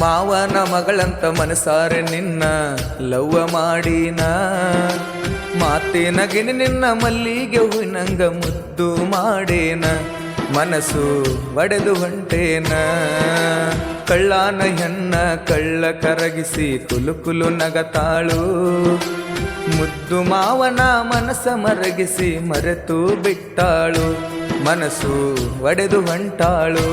ಮಾವನ ಮಗಳಂತ ಮನಸಾರೆ ನಿನ್ನ ಲವ್ವ ಮಾಡಿನ. ಮಾತಿನ ಗಿನಿ ನಿನ್ನ ಮಲ್ಲಿಗೆ ಹೂವಿನಂಗ ಮುದ್ದು ಮಾಡೇನ. ಮನಸ್ಸು ಒಡೆದು ಹೊಂಟೇನ. ಕಳ್ಳಾನ ಹೆಣ್ಣ ಕಳ್ಳ ಕರಗಿಸಿ ಕುಲುಕುಲು ಕುಲು ನಗತಾಳು. ಮುದ್ದು ಮಾವನ ಮನಸ್ಸ ಮರಗಿಸಿ ಮರೆತು ಬಿಟ್ಟಾಳು. ಮನಸ್ಸು ಒಡೆದು ಹೊಂಟಾಳು.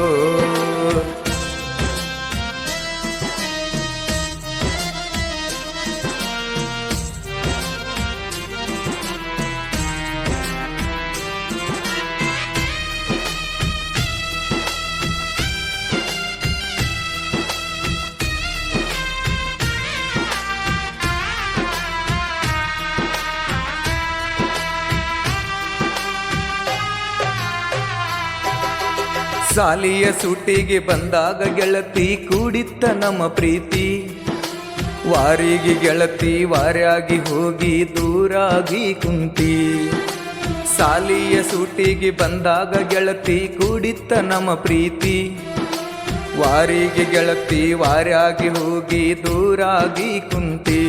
ಸಾಲಿಯ ಸುಟಿಗೆ ಬಂದಾಗ ಗೆಳತಿ ಕೂಡಿತ್ತ ನಮ್ಮ ಪ್ರೀತಿ. ವಾರಿಗೆ ಗೆಳತಿ ವಾರ್ಯಾಗಿ ಹೋಗಿ ದೂರಾಗಿ ಕುಂತಿ. ಸಾಲಿಯ ಸೂಟಿಗೆ ಬಂದಾಗ ಗೆಳತಿ ಕೂಡಿತ್ತ ನಮ್ಮ ಪ್ರೀತಿ. ವಾರಿಗೆ ಗೆಳತಿ ವಾರ್ಯಾಗಿ ಹೋಗಿ ದೂರಾಗಿ ಕುಂತಿ.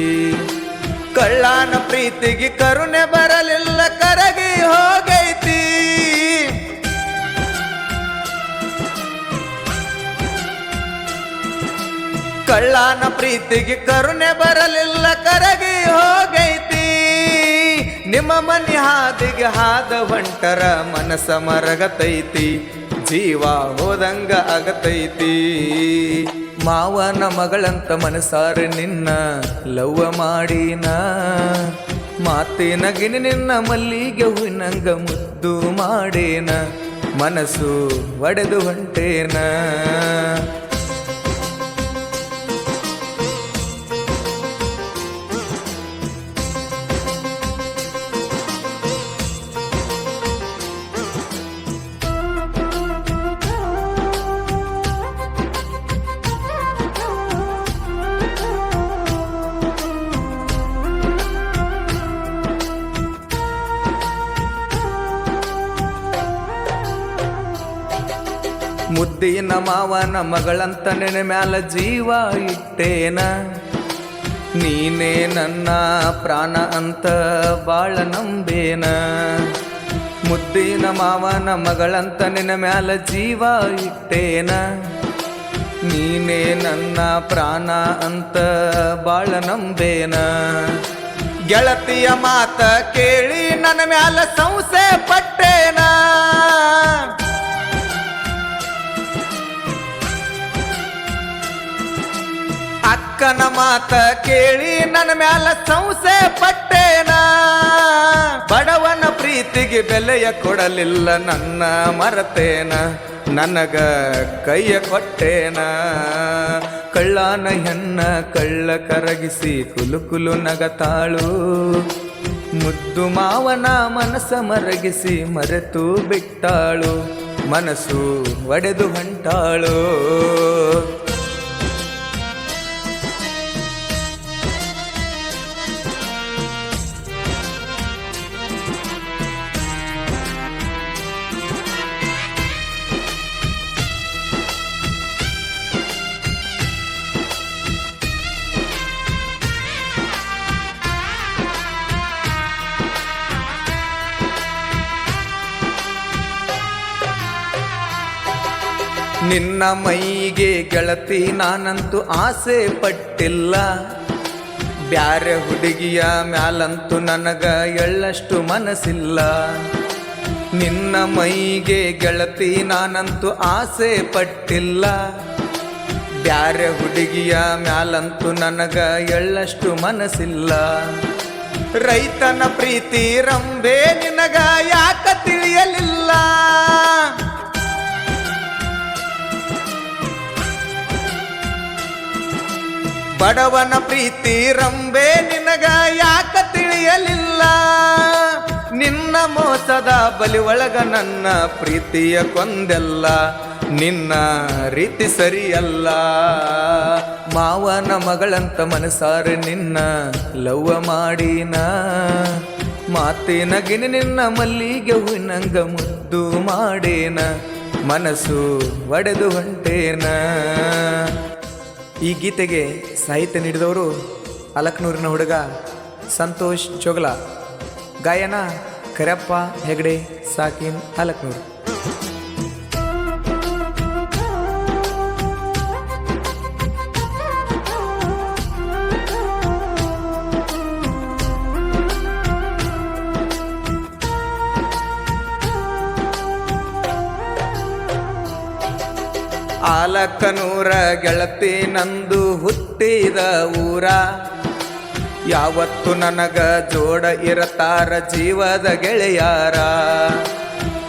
ಕಳ್ಳಾನ ಪ್ರೀತಿಗೆ ಕರುಣೆ ಬರಲಿಲ್ಲ ಕಳ್ಳಾನ ಪ್ರೀತಿಗೆ ಕರುಣೆ ಬರಲಿಲ್ಲ, ಕರಗಿ ಹೋಗೈತಿ. ನಿಮ್ಮ ಮನೆ ಹಾದಿಗೆ ಹಾದ ಹೊಂಟರ ಮನಸ ಮರಗತೈತಿ, ಜೀವ ಹೋದಂಗ ಆಗತೈತಿ. ಮಾವನ ಮಗಳಂತ ಮನಸಾರೆ ನಿನ್ನ ಲವ್ವ ಮಾಡಿನ. ಮಾತಿನ ನಗಿನಿ ನಿನ್ನ ಮಲ್ಲಿಗೆ ಹೂವಿನಂಗ ಮುದ್ದು ಮಾಡೇನ. ಮನಸ್ಸು ಒಡೆದು ಹೊಂಟೇನ. ಮುದ್ದಿನ ಮಾವನ ಮಗಳಂತ ನೆನೆ ಮ್ಯಾಲ ಜೀವ ಇಟ್ಟೇನ? ನೀನೇ ನನ್ನ ಪ್ರಾಣ ಅಂತ ಬಾಳ ನಂಬೇನ? ಮುದ್ದಿನ ಮಾವನ ಮಗಳಂತ ನೆನೆ ಮ್ಯಾಲ ಜೀವ ಇಟ್ಟೇನ? ನೀನೇ ನನ್ನ ಪ್ರಾಣ ಅಂತ ಬಾಳ ನಂಬೇನ? ಗೆಳತಿಯ ಮಾತ ಕೇಳಿ ನನ್ನ ಮ್ಯಾಲ ಸಂಸೆ ಪಟ್ಟೇನ? ಅಕ್ಕನ ಮಾತ ಕೇಳಿ ನನ್ನ ಮ್ಯಾಲ ಸಂಸೆ ಪಟ್ಟೇನ? ಬಡವನ ಪ್ರೀತಿಗೆ ಬೆಲೆಯ ಕೊಡಲಿಲ್ಲ ನನ್ನ ಮರತೇನ? ನನಗ ಕೈಯ ಕೊಟ್ಟೇನ? ಕಳ್ಳಾನ ಹೆಣ್ಣ ಕಳ್ಳ ಕರಗಿಸಿ ಕುಲು ಕುಲು ನಗತಾಳು. ಮುದ್ದು ಮಾವನ ಮನಸ ಮರಗಿಸಿ ಮರೆತು ಬಿಟ್ಟಾಳು. ಮನಸ್ಸು ಒಡೆದು ಹೊಂಟಾಳು. ನಿನ್ನ ಮೈಗೆ ಗೆಳತಿ ನಾನಂತೂ ಆಸೆ ಪಟ್ಟಿಲ್ಲ. ಬ್ಯಾರೆ ಹುಡುಗಿಯ ಮ್ಯಾಲಂತೂ ನನಗ ಎಳ್ಳಷ್ಟು ಮನಸ್ಸಿಲ್ಲ. ನಿನ್ನ ಮೈಗೆ ಗೆಳತಿ ನಾನಂತೂ ಆಸೆ ಪಟ್ಟಿಲ್ಲ. ಬ್ಯಾರೆ ಹುಡುಗಿಯ ಮ್ಯಾಲಂತೂ ನನಗ ಎಳ್ಳಷ್ಟು ಮನಸ್ಸಿಲ್ಲ. ರೈತನ ಪ್ರೀತಿ ರಂಬೆ ನಿನಗ ಯಾಕ ತಿಳಿಯಲಿಲ್ಲ? ಬಡವನ ಪ್ರೀತಿ ರಂಬೆ ನಿನಗ ಯಾಕ ತಿಳಿಯಲಿಲ್ಲ? ನಿನ್ನ ಮೋಸದ ಬಲಿ ಒಳಗ ನನ್ನ ಪ್ರೀತಿಯ ಕೊಂದೆಲ್ಲ ನಿನ್ನ ರೀತಿ ಸರಿಯಲ್ಲ. ಮಾವನ ಮಗಳಂತ ಮನಸಾರೆ ನಿನ್ನ ಲವ್ವ ಮಾಡಿನ. ಮಾತಿನ ಗಿನಿ ನಿನ್ನ ಮಲ್ಲಿಗೆ ಹೂವಿನಂಗ ಮುದ್ದು ಮಾಡೇನ. ಮನಸ್ಸು ಒಡೆದು ಹೊಂಟೇನ. ಈ ಗೀತೆಗೆ ಸಾಹಿತ್ಯ ನೀಡಿದವರು ಅಲಕ್ನೂರಿನ ಹುಡುಗ ಸಂತೋಷ್ ಜೋಗ್ಲ. ಗಾಯನ ಕರಪ್ಪ ಹೆಗಡೆ ಸಾಕಿನ್ ಅಲಕ್ನೂರು. ಆಲಕ್ಕನೂರ ಗೆಳತಿ ನಂದು ಹುಟ್ಟಿದ ಊರ. ಯಾವತ್ತು ನನಗ ಜೋಡ ಇರತಾರ ಜೀವದ ಗೆಳೆಯಾರ.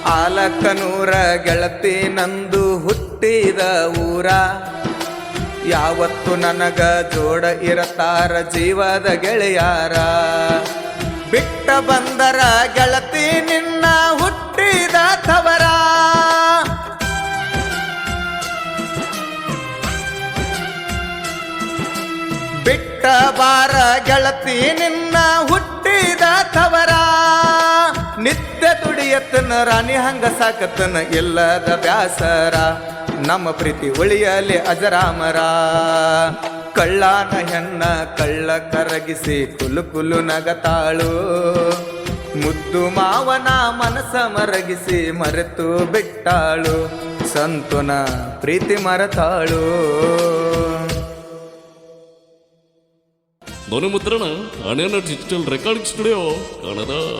ಆಲಕನೂರ ಗೆಳತಿ ನಂದು ಹುಟ್ಟಿದ ಊರ. ಯಾವತ್ತು ನನಗ ಜೋಡ ಇರತಾರ ಜೀವದ ಗೆಳೆಯಾರ. ಬಿಟ್ಟ ಬಂದರ ಗೆಳತಿ ನಿನ್ನ ಹುಟ್ಟಿದ ತವರ. ಬಿಟ್ಟ ಬಾರ ಗೆಳತಿ ನಿನ್ನ ಹುಟ್ಟಿದ ತವರ. ನಿತ್ಯ ದುಡಿಯತ್ತನ ರಾಣಿ ಹಂಗ ಸಾಕತನ ಇಲ್ಲದ ಬ್ಯಾಸರ. ನಮ್ಮ ಪ್ರೀತಿ ಉಳಿಯಲಿ ಅಜರಾಮರ. ಕಳ್ಳಾನ ಹೆಣ್ಣ ಕಳ್ಳ ಕರಗಿಸಿ ಕುಲು ಕುಲು ನಗತಾಳು. ಮುದ್ದು ಮಾವನ ಮನಸ ಮರಗಿಸಿ ಮರೆತು ಬಿಟ್ಟಾಳು. ಸಂತುನ ಪ್ರೀತಿ ಮರತಾಳು. 너는 못 들으나? 아내나 디지털 레카링 스튜디오 가나다